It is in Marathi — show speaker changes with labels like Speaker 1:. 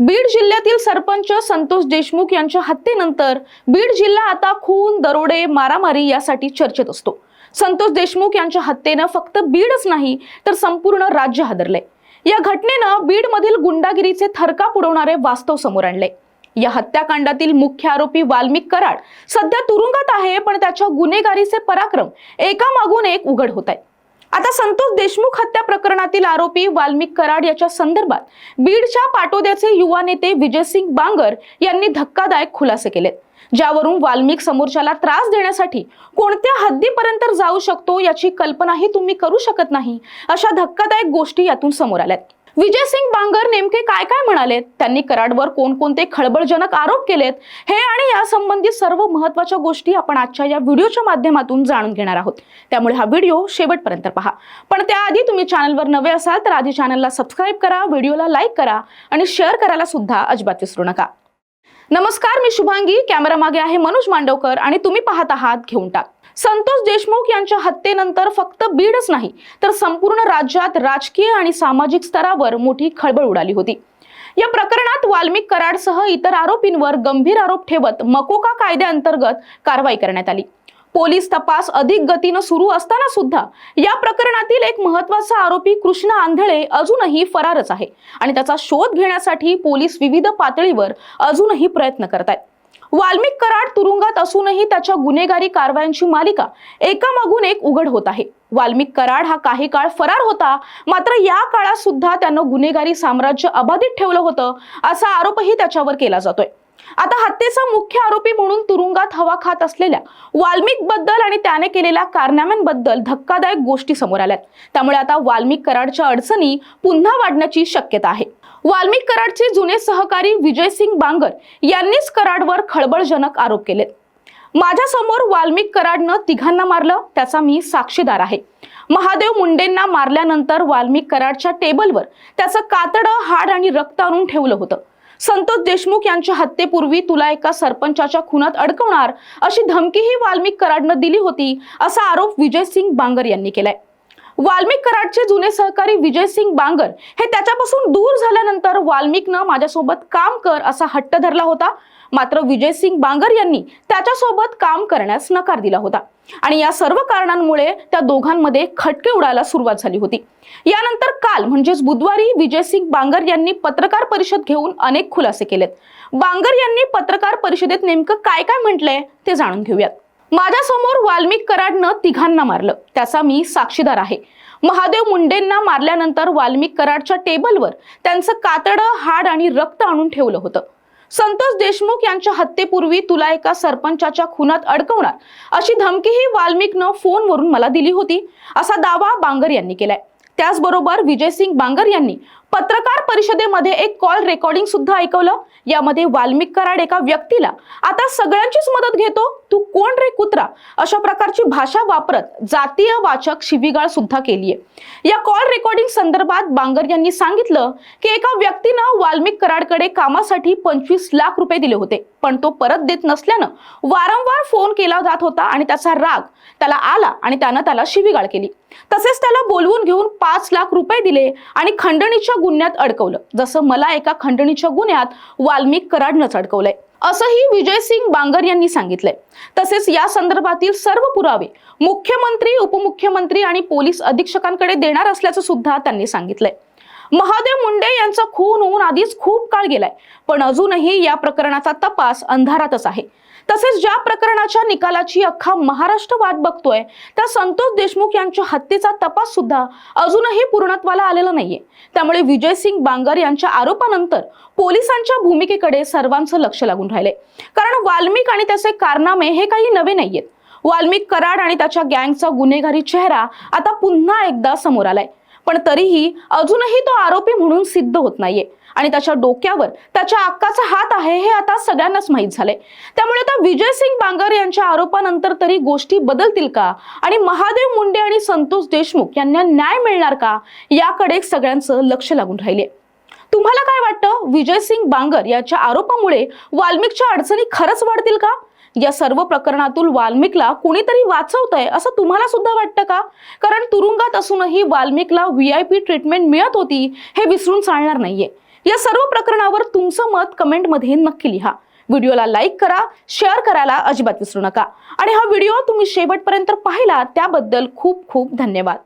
Speaker 1: बीड जिल्ह्यातील सरपंच संतोष देशमुख यांच्या हत्येनंतर बीड जिल्हा आता खून दरोडे मारामारी यासाठी चर्चेत असतो. संतोष देशमुख यांच्या हत्येनं फक्त बीडच नाही तर संपूर्ण राज्य हादरले या घटनेनं बीडमधील गुंडागिरीचे थरकाप पुरवणारे वास्तव समोर आणले. या हत्याकांडातील मुख्य आरोपी वाल्मिक कराड सध्या तुरुंगात आहे पण त्याच्या गुन्हेगारीचे पराक्रम एकामागून एक उघड होत आहेत आता संतोष देशमुख हत्या प्रकरणातील आरोपी वाल्मिक कराड याच्या संदर्भात बीडच्या पाटोद्याचे युवा नेते विजयसिंग बांगर यांनी धक्कादायक खुलासे केलेत ज्यावरून वाल्मिक समोरच्याला त्रास देण्यासाठी कोणत्या हद्दीपर्यंत जाऊ शकतो याची कल्पनाही तुम्ही करू शकत नाही अशा धक्कादायक गोष्टी यातून समोर आल्यात. विजय सिंग बांगर नेमके काय काय म्हणाले त्यांनी कराडवर कोणकोणते खळबळजनक आरोप केलेत? हे आणि यासंबंधी सर्व महत्त्वाच्या गोष्टी आपण आजच्या या व्हिडिओच्या माध्यमातून जाणून घेणार आहोत. त्यामुळे हा व्हिडिओ शेवटपर्यंत पहा. पण त्याआधी तुम्ही चॅनलवर नवे असाल तर आधी चॅनलला सबस्क्राईब करा व्हिडिओला लाईक करा आणि शेअर करायला सुद्धा अजिबात विसरू नका. नमस्कार मी शुभांगी. कॅमेरा मागे आहे मनोज मांडवकर आणि तुम्ही पाहत आहात घेऊन टाक. संतोष देशमुख यांच्या हत्येनंतर फक्त बीडच नाही तर संपूर्ण राज्यात राजकीय आणि सामाजिक स्तरावर मोठी खळबळ उडाली होती. या प्रकरणात वाल्मिक कराडसह इतर आरोपींवर गंभीर आरोप ठेवत मकोका कायद्याअंतर्गत कारवाई करण्यात आली. पोलीस तपास अधिक गतीनं सुरू असताना सुद्धा या प्रकरणातील एक महत्त्वाचा आरोपी कृष्ण आंधळे अजूनही फरारच आहे आणि त्याचा शोध घेण्यासाठी पोलीस विविध पातळीवर अजूनही प्रयत्न करत आहेत वाल्मिक कराड तुरुंगात असूनही त्याच्या गुन्हेगारी कारवायांची मालिका एकामागून एक उघड होत आहे. वाल्मिक कराड हा काही काळ फरार होता. मात्र या काळात सुद्धा त्यानं गुन्हेगारी साम्राज्य अबाधित ठेवलं होतं असा आरोपही त्याच्यावर केला जातोय. आता हत्येचा मुख्य आरोपी म्हणून तुरुंगात हवा खात असलेल्या वाल्मिकबद्दल आणि त्याने केलेल्या कारनाम्यांबद्दल धक्कादायक गोष्टी समोर आल्यात. त्यामुळे आता वाल्मिक कराडच्या अडचणी पुन्हा वाढण्याची शक्यता आहे. वाल्मिक कराडचे जुने सहकारी विजयसिंग बांगर यांनीच कराडवर खळबळजनक आरोप केले. माझ्यासमोर वाल्मिक कराडनं तिघांना मारलं त्याचा मी साक्षीदार आहे. महादेव मुंडेंना मारल्यानंतर वाल्मिक कराडच्या टेबलवर त्याचं कातडं हाड आणि रक्त आणून ठेवलं होतं. संतोष देशमुख यांच्या हत्येपूर्वी तुला एका सरपंचाच्या खुनात अडकवणार अशी धमकीही वाल्मिक कराडनं दिली होती असा आरोप विजयसिंग बांगर यांनी केलाय. वाल्मिक कराडचे जुने सहकारी विजयसिंग बांगर हे त्याच्यापासून दूर झाल्यानंतर वाल्मिकनं माझ्यासोबत काम कर असा हट्ट धरला होता. मात्र विजयसिंग बांगर यांनी त्याच्यासोबत काम करण्यास नकार दिला होता. आणि या सर्व कारणांमुळे त्या दोघांमध्ये खटके उडायला सुरुवात झाली होती. यानंतर काल म्हणजेच बुधवारी विजयसिंग बांगर यांनी पत्रकार परिषद घेऊन अनेक खुलासे केलेत. बांगर यांनी पत्रकार परिषदेत नेमकं काय काय म्हटलंय ते जाणून घेऊयात. माझ्यासमोर वाल्मिक कराडनं तिघांना मारलं. त्याचा मी साक्षीदार आहे. महादेव मुंडेंना मारल्यानंतर वाल्मिक कराडच्या टेबलवर त्यांचं कातडं हाड आणि रक्त आणून ठेवलं होतं. संतोष देशमुख यांच्या हत्येपूर्वी तुला एका सरपंचाच्या खुनात अडकवणार अशी धमकीही वाल्मिकनं फोनवरून मला दिली होती असा दावा बांगर यांनी केलाय. त्याचबरोबर विजयसिंग बांगर यांनी पत्रकार परिषदेमध्ये एक कॉल रेकॉर्डिंग सुद्धा ऐकवलं. यामध्ये वाल्मिक कराड एका व्यक्तीला आता सगळ्यांचीच मदत घेतो. तू कोण रे कुत्रा? अशा प्रकारची भाषा वापरत जातीय वाचक शिवीगाळ सुद्धा केलीये. या कॉल रेकॉर्डिंग संदर्भात बांगर यांनी सांगितलं की एका व्यक्तीनं वाल्मिक कराडकडे कामासाठी पंचवीस लाख रुपये दिले होते. पण तो परत देत नसल्यानं वारंवार फोन केला जात होता आणि त्याचा राग त्याला आला आणि त्यानं त्याला शिवीगाळ केली. तसेच त्याला बोलवून घेऊन पाच लाख रुपये दिले आणि खंडणीच्या गुन्ह्यात अडकवलं. जसं मला एका खंडणीच्या गुन्ह्यात वाल्मिक कराडनंच अडकवलंय. असंही विजयसिंग बांगर यांनी सांगितलंय. तसेच या संदर्भातील सर्व पुरावे मुख्यमंत्री उपमुख्यमंत्री आणि पोलीस अधीक्षकांकडे देणार असल्याचं सुद्धा त्यांनी सांगितलंय. महादेव मुंडे यांचा खून होऊन आधीच खूप काळ गेलाय. पण अजूनही या प्रकरणाचा तपास अंधारातच आहे. तसेच ज्या प्रकरणाच्या निकालाची अख्खा महाराष्ट्र वाट बघतोय त्या संतोष देशमुख यांच्या हत्येचा तपास सुद्धा अजूनही पूर्णत्वाला आलेला नाहीये. त्यामुळे विजयसिंग बांगर यांच्या आरोपानंतर पोलिसांच्या भूमिकेकडे सर्वांचं लक्ष लागून राहिले कारण वाल्मिक आणि त्याचे कारनामे हे काही नवे नाहीयेत. वाल्मिक कराड आणि त्याच्या गँगचा गुन्हेगारी चेहरा आता पुन्हा एकदा समोर आलाय. पण तरीही अजूनही तो आरोपी म्हणून सिद्ध होत नाहीये. आणि त्याच्या डोक्यावर त्याच्या अक्काचा हात आहे हे आता सगळ्यांनाच माहीत झालंय. त्यामुळे आता विजय सिंग बांगर यांच्या आरोपानंतर तरी गोष्टी बदलतील का? आणि महादेव मुंडे आणि संतोष देशमुख यांना न्याय मिळणार का? याकडे सगळ्यांचं लक्ष लागून राहिले तुम्हाला काय वाटतं? विजय सिंग बांगर याच्या आरोपामुळे वाल्मिकच्या अडचणी खरंच वाढतील का? या सर्व प्रकरणातून वाल्मिकला कुणीतरी वाचवतंय असं तुम्हाला सुद्धा वाटतं का? कारण तुरुंगात असूनही वाल्मिकला व्ही आय पी ट्रीटमेंट मिळत होती हे विसरून चालणार नाहीये. या सर्व प्रकरणावर तुमचं मत कमेंटमध्ये नक्की लिहा. व्हिडिओला लाईक करा शेअर करायला अजिबात विसरू नका. आणि हा व्हिडिओ तुम्ही शेवटपर्यंत पाहिला त्याबद्दल खूप खूप धन्यवाद.